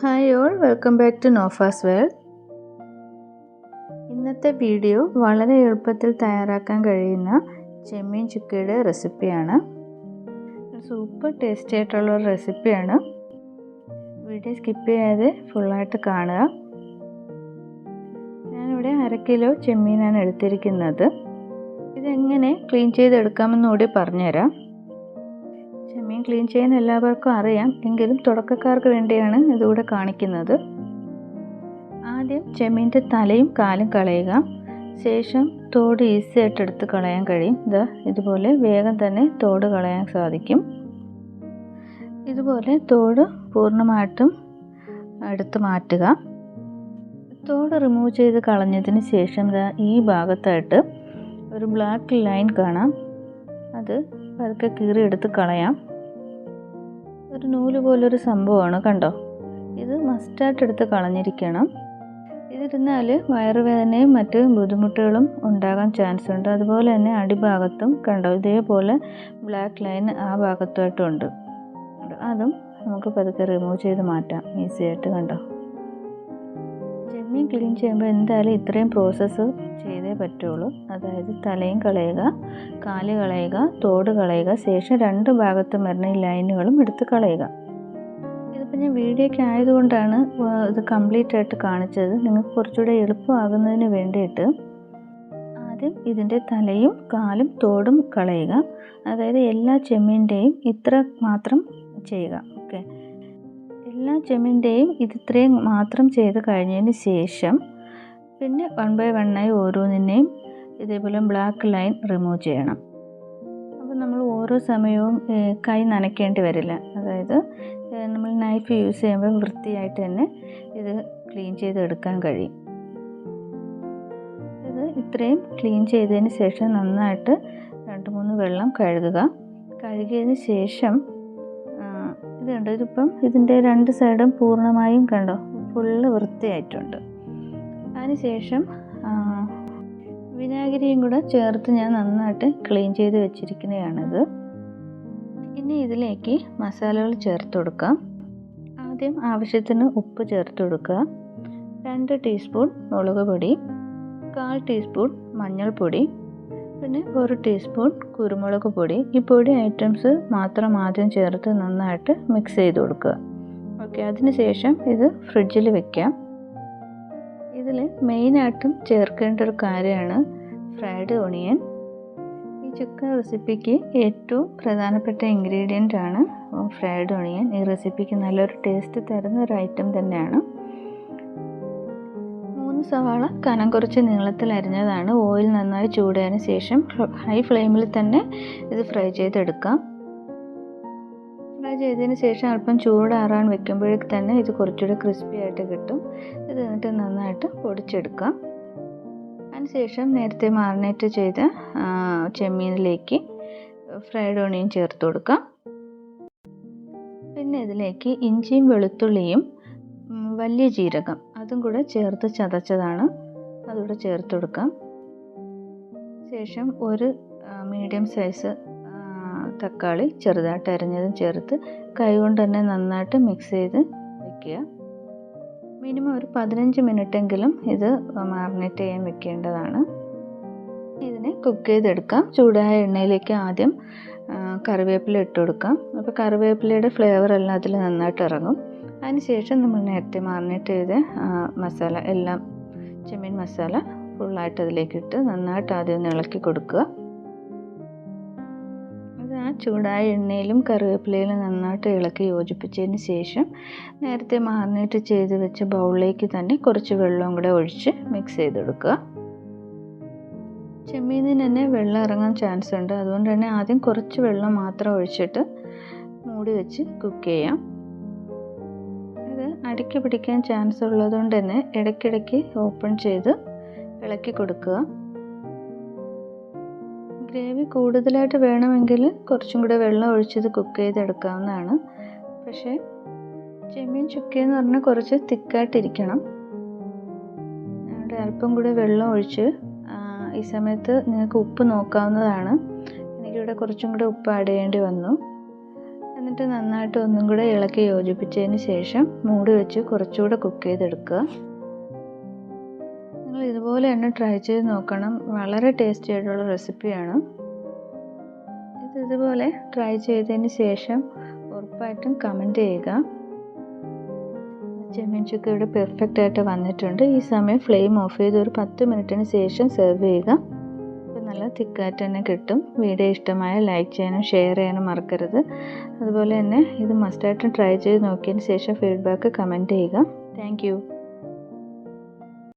Hi all welcome back to നോഫാസ് world ഇന്നത്തെ video വളരെ എളുപ്പത്തിൽ തയ്യാറാക്കാൻ കഴിയുന്ന ചെമ്മീൻ ചുക്കയുടെ റെസിപ്പിയാണ് സൂപ്പർ ടേസ്റ്റി ആയിട്ടുള്ള ഒരു റെസിപ്പിയാണ് വീഡിയോ സ്കിപ്പ് ചെയ്യാതെ ഫുള്ളായിട്ട് കാണുക. ഞാനിവിടെ അര കിലോ ചെമ്മീനാണ് എടുത്തിരിക്കുന്നത്. ഇതെങ്ങനെ ക്ലീൻ ചെയ്തെടുക്കാമെന്ന് കൂടി പറഞ്ഞുതരാം. ചെമ്മീൻ ക്ലീൻ ചെയ്യാൻ എല്ലാവർക്കും അറിയാം. എങ്കിലും തുടക്കക്കാർക്ക് വേണ്ടിയാണ് ഇതുകൂടെ കാണിക്കുന്നത്. ആദ്യം ചെമ്മീന്റെ തലയും കാലും കളയുക. ശേഷം തോട് ഈസി ആയിട്ട് എടുത്ത് കളയാൻ കഴിയും. ഇതാ ഇതുപോലെ വേഗം തന്നെ തോട് കളയാൻ സാധിക്കും. ഇതുപോലെ തോട് പൂർണമായിട്ടും എടുത്ത് മാറ്റുക. തോട് റിമൂവ് ചെയ്ത് കളഞ്ഞതിന് ശേഷം ഈ ഭാഗത്തായിട്ട് ഒരു ബ്ലാക്ക് ലൈൻ കാണാം. അത് പതുക്കെ കീറി എടുത്ത് കളയാം. ഒരു നൂൽ പോലൊരു സംഭവമാണ് കണ്ടോ? ഇത് മസ്റ്റായിട്ട് എടുത്ത് കളഞ്ഞിരിക്കണം. ഇതിരുന്നാൽ വയറുവേദനയും മറ്റ് ബുദ്ധിമുട്ടുകളും ഉണ്ടാകാൻ ചാൻസ് ഉണ്ട്. അതുപോലെ തന്നെ അടിഭാഗത്തും കണ്ടോ ഇതേപോലെ ബ്ലാക്ക് ലൈൻ ആ ഭാഗത്തുമായിട്ടുണ്ട്. അതും നമുക്ക് പതുക്കെ റിമൂവ് ചെയ്ത് മാറ്റാം. ഈസി ആയിട്ട് കണ്ടോ? ചെമ്മീൻ ക്ലീൻ ചെയ്യുമ്പോൾ എന്തായാലും ഇത്രയും പ്രോസസ്സ് ചെയ്തേ പറ്റുള്ളൂ. അതായത് തലയും കളയുക കാൽ കളയുക തോട് കളയുക ശേഷം രണ്ട് ഭാഗത്തും വരുന്ന ഈ ലൈനുകളും എടുത്ത് കളയുക. ഇതിപ്പോൾ ഞാൻ വീഡിയോ ഒക്കെ ആയതുകൊണ്ടാണ് ഇത് കംപ്ലീറ്റ് ആയിട്ട് കാണിച്ചത്. നിങ്ങൾക്ക് കുറച്ചുകൂടെ എളുപ്പമാകുന്നതിന് വേണ്ടിയിട്ട് ആദ്യം ഇതിന്റെ തലയും കാലും തോടും കളയുക. അതായത് എല്ലാ ചെമ്മീന്റെയും ഇത്ര മാത്രം ചെയ്യുക. ഓക്കെ എല്ലാ ചെമ്മിന്റെയും ഇതിത്രയും മാത്രം ചെയ്ത് കഴിഞ്ഞതിന് ശേഷം പിന്നെ വൺ ബൈ വണ്ണായി ഓരോന്നിനെയും ഇതേപോലെ ബ്ലാക്ക് ലൈൻ റിമൂവ് ചെയ്യണം. അപ്പോൾ നമ്മൾ ഓരോ സമയവും കൈ നനയ്ക്കേണ്ടി വരില്ല. അതായത് നമ്മൾ നൈഫ് യൂസ് ചെയ്യുമ്പോൾ വൃത്തിയായിട്ട് തന്നെ ഇത് ക്ലീൻ ചെയ്തെടുക്കാൻ കഴിയും. ഇത് ഇത്രയും ക്ലീൻ ചെയ്തതിന് ശേഷം നന്നായിട്ട് രണ്ട് മൂന്ന് വെള്ളം കഴുകുക. കഴുകിയതിന് ശേഷം ഇത് കണ്ടോ ഇതിപ്പം ഇതിന്റെ രണ്ട് സൈഡും പൂർണമായും കണ്ടോ? ഫുള്ള് വൃത്തിയായിട്ടുണ്ട്. അതിനുശേഷം വിനാഗിരിയും കൂടെ ചേർത്ത് ഞാൻ നന്നായിട്ട് ക്ലീൻ ചെയ്ത് വെച്ചിരിക്കുന്നതാണിത്. ഇനി ഇതിലേക്ക് മസാലകൾ ചേർത്ത് കൊടുക്കാം. ആദ്യം ആവശ്യത്തിന് ഉപ്പ് ചേർത്ത് കൊടുക്കുക. രണ്ട് ടീസ്പൂൺ മുളക് പൊടി കാൽ ടീസ്പൂൺ മഞ്ഞൾപ്പൊടി പിന്നെ ഒരു ടീസ്പൂൺ കുരുമുളക് പൊടി. ഈ പൊടി ഐറ്റംസ് മാത്രം ആദ്യം ചേർത്ത് നന്നായിട്ട് മിക്സ് ചെയ്ത് കൊടുക്കുക. ഓക്കെ അതിനുശേഷം ഇത് ഫ്രിഡ്ജിൽ വെക്കാം. ഇതിൽ മെയിനായിട്ടും ചേർക്കേണ്ട ഒരു കാര്യമാണ് ഫ്രൈഡ് ഓണിയൻ ഈ ചിക്കൻ റെസിപ്പിക്ക് ഏറ്റവും പ്രധാനപ്പെട്ട ഇൻഗ്രീഡിയന്റ് ആണ് ഫ്രൈഡ് ഓണിയൻ ഈ റെസിപ്പിക്ക് നല്ലൊരു ടേസ്റ്റ് തരുന്ന ഒരു ഐറ്റം തന്നെയാണ്. സവാള കനം കുറച്ച് നീളത്തിൽ അരിഞ്ഞതാണ്. ഓയിൽ നന്നായി ചൂടായതിന് ശേഷം ഹൈ ഫ്ലെയിമിൽ തന്നെ ഇത് ഫ്രൈ ചെയ്തെടുക്കാം. ഫ്രൈ ചെയ്തതിന് ശേഷം അല്പം ചൂടാറാൻ വെക്കുമ്പോഴേക്ക് തന്നെ ഇത് കുറച്ചുകൂടി ക്രിസ്പി ആയിട്ട് കിട്ടും. ഇത് എന്നിട്ട് നന്നായിട്ട് പൊടിച്ചെടുക്കാം. അതിനുശേഷം നേരത്തെ മാറിനേറ്റ് ചെയ്ത ചെമ്മീനിലേക്ക് ഫ്രൈഡ് ഓണിയൻ ചേർത്ത് കൊടുക്കാം. പിന്നെ ഇതിലേക്ക് ഇഞ്ചിയും വെളുത്തുള്ളിയും വലിയ ജീരകം അതും കൂടെ ചേർത്ത് ചതച്ചതാണ്. അതുകൂടെ ചേർത്ത് കൊടുക്കാം. ശേഷം ഒരു മീഡിയം സൈസ് തക്കാളി ചെറുതായിട്ട് അരിഞ്ഞതും ചേർത്ത് കൈകൊണ്ട് തന്നെ നന്നായിട്ട് മിക്സ് ചെയ്ത് വയ്ക്കുക മിനിമം ഒരു പതിനഞ്ച് മിനിറ്റെങ്കിലും ഇത് മാറിനേറ്റ് ചെയ്യാൻ വെക്കേണ്ടതാണ്. ഇതിനെ കുക്ക് ചെയ്തെടുക്കാം. ചൂടായ എണ്ണയിലേക്ക് ആദ്യം കറിവേപ്പില ഇട്ട് കൊടുക്കാം. അപ്പോൾ കറിവേപ്പിലയുടെ ഫ്ലേവർ എല്ലാം അതിൽ നന്നായിട്ട് ഇറങ്ങും. അതിനുശേഷം നമ്മൾ നേരത്തെ മാറിനേറ്റ് ചെയ്ത മസാല എല്ലാം ചെമ്മീൻ മസാല ഫുള്ളായിട്ട് അതിലേക്ക് ഇട്ട് നന്നായിട്ട് ആദ്യം ഒന്ന് ഇളക്കി കൊടുക്കുക. അത് ആ ചൂടായ എണ്ണയിലും കറിവേപ്പിലയിലും നന്നായിട്ട് ഇളക്കി യോജിപ്പിച്ചതിന് ശേഷം നേരത്തെ മാറിനേറ്റ് ചെയ്ത് വെച്ച ബൗളിലേക്ക് തന്നെ കുറച്ച് വെള്ളവും കൂടെ ഒഴിച്ച് മിക്സ് ചെയ്തെടുക്കുക ചെമ്മീനിന് തന്നെ വെള്ളം ഇറങ്ങാൻ ചാൻസ് ഉണ്ട്. അതുകൊണ്ട് തന്നെ ആദ്യം കുറച്ച് വെള്ളം മാത്രം ഒഴിച്ചിട്ട് മൂടി വെച്ച് കുക്ക് ചെയ്യാം. അടിക്ക് പിടിക്കാൻ ചാൻസ് ഉള്ളതുകൊണ്ട് തന്നെ ഇടയ്ക്കിടയ്ക്ക് ഓപ്പൺ ചെയ്ത് ഇളക്കി കൊടുക്കുക. ഗ്രേവി കൂടുതലായിട്ട് വേണമെങ്കിൽ കുറച്ചും കൂടെ വെള്ളം ഒഴിച്ചത് കുക്ക് ചെയ്തെടുക്കാവുന്നതാണ്. പക്ഷേ ചെമ്മീൻ ചുക്കയെന്ന് പറഞ്ഞാൽ കുറച്ച് തിക്കായിട്ടിരിക്കണം. അവിടെ അല്പം കൂടെ വെള്ളം ഒഴിച്ച് ഈ സമയത്ത് നിങ്ങൾക്ക് ഉപ്പ് നോക്കാവുന്നതാണ്. എനിക്കിവിടെ കുറച്ചും കൂടെ ഉപ്പ് ആഡ് ചെയ്യേണ്ടി വന്നു. എന്നിട്ട് നന്നായിട്ട് ഒന്നും കൂടെ ഇളക്കി യോജിപ്പിച്ചതിന് ശേഷം മൂടി വെച്ച് കുറച്ചുകൂടെ കുക്ക് ചെയ്തെടുക്കുക. നിങ്ങൾ ഇതുപോലെ തന്നെ ട്രൈ ചെയ്ത് നോക്കണം. വളരെ ടേസ്റ്റി ആയിട്ടുള്ള റെസിപ്പിയാണ് ഇത് ഇതുപോലെ ട്രൈ ചെയ്തതിന് ശേഷം ഉറപ്പായിട്ടും കമന്റ് ചെയ്യുക. ചെമ്മീൻ ചുക്ക് ഇവിടെ പെർഫെക്റ്റ് ആയിട്ട് വന്നിട്ടുണ്ട്. ഈ സമയം ഫ്ലെയിം ഓഫ് ചെയ്ത് ഒരു പത്ത് മിനിറ്റിന് ശേഷം സെർവ് ചെയ്യുക. നല്ല തിക്കായിട്ട് തന്നെ കിട്ടും. വീഡിയോ ഇഷ്ടമായ ലൈക്ക് ചെയ്യാനും ഷെയർ ചെയ്യാനും മറക്കരുത്. അതുപോലെ തന്നെ ഇത് മസ്റ്റായിട്ടും ട്രൈ ചെയ്ത് നോക്കിയതിന് ശേഷം ഫീഡ്ബാക്ക് കമന്റ് ചെയ്യുക. താങ്ക്